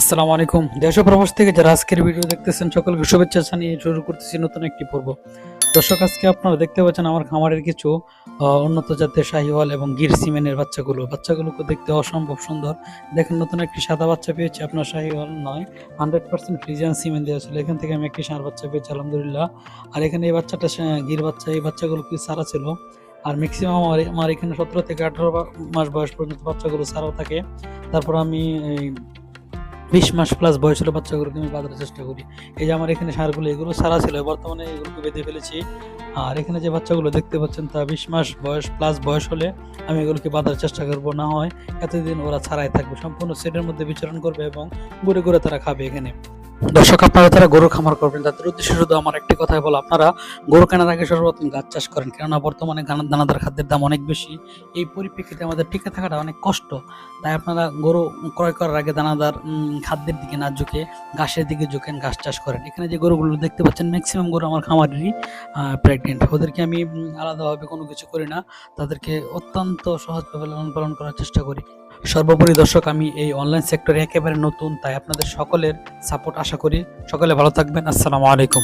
আসসালামু আলাইকুম। দেশ প্রবাস থেকে যারা আজকের ভিডিও দেখতেছেন, সকলকে শুভেচ্ছা জানিয়ে শুরু করতেছি নতুন একটি পর্ব। দর্শক, আজকে আপনারা দেখতে পাচ্ছেন আমার খামারের কিছু উন্নত জাতের শাহিওয়াল এবং গির সিমেনের বাচ্চাগুলো। বাচ্চাগুলোকে দেখতে অসম্ভব সুন্দর। দেখেন নতুন একটি সাদা বাচ্চা পেয়েছি, আপনার শাহিওয়াল নয়। হান্ড্রেড পার্সেন্ট ফ্রিজিয়ান সিমেন দেওয়া ছিল। এখান থেকে আমি একটি সার বাচ্চা পেয়েছি, আলহামদুলিল্লাহ। আর এখানে এই বাচ্চাটা গির বাচ্চা, এই বাচ্চাগুলো কি সারা ছিল? আর ম্যাক্সিমাম আমার আমার এখানে সতেরো থেকে আঠারো মাস বয়স পর্যন্ত বাচ্চাগুলো সারাও থাকে। তারপর আমি বিশ মাস প্লাস বয়স হলে বাচ্চাগুলোকে আমি বাঁধার চেষ্টা করি। এই যে আমার এখানে সারগুলো, এগুলো সারা ছিল। বর্তমানে এগুলোকে বেঁধে ফেলেছি। আর এখানে যে বাচ্চাগুলো দেখতে পাচ্ছেন তা বিশ মাস বয়স প্লাস বয়স হলে আমি এগুলোকে বাঁধার চেষ্টা করব। না হয় এতদিন ওরা ছাড়াই থাকবে। সম্পূর্ণ সেটের মধ্যে বিচরণ করবে এবং ঘুরে ঘুরে তারা খাবে এখানে। দর্শক, আপনারা যারা গরু খামার করবেন, তাদের উদ্দেশ্যে শুধু আমার একটি কথাই বলো, আপনারা গরু কেনার আগে সর্বপ্রথম গাছ চাষ করেন, কেননা বর্তমানে গানা- দানাদার খাদ্যের দাম অনেক বেশি। এই পরিপ্রেক্ষিতে আমাদের টিকে থাকাটা অনেক কষ্ট। তাই আপনারা গরু ক্রয় করার আগে দানাদার খাদ্যের দিকে না ঝুঁকে, ঘাসের দিকে ঝুঁকেন ঘাস চাষ করেন। এখানে যে গরুগুলো দেখতে পাচ্ছেন ম্যাক্সিমাম গরু আমার খামারেরই প্রেগনেন্ট ওদেরকে আমি আলাদাভাবে কোনো কিছু করি না। তাদেরকে অত্যন্ত সহজভাবে লালন পালন করার চেষ্টা করি। সর্বোপরি দর্শক, আমি এই অনলাইন সেক্টরে একেবারে নতুন, তাই আপনাদের সকলের সাপোর্ট আশা করি। সকলে ভালো থাকবেন। আসসালামু আলাইকুম।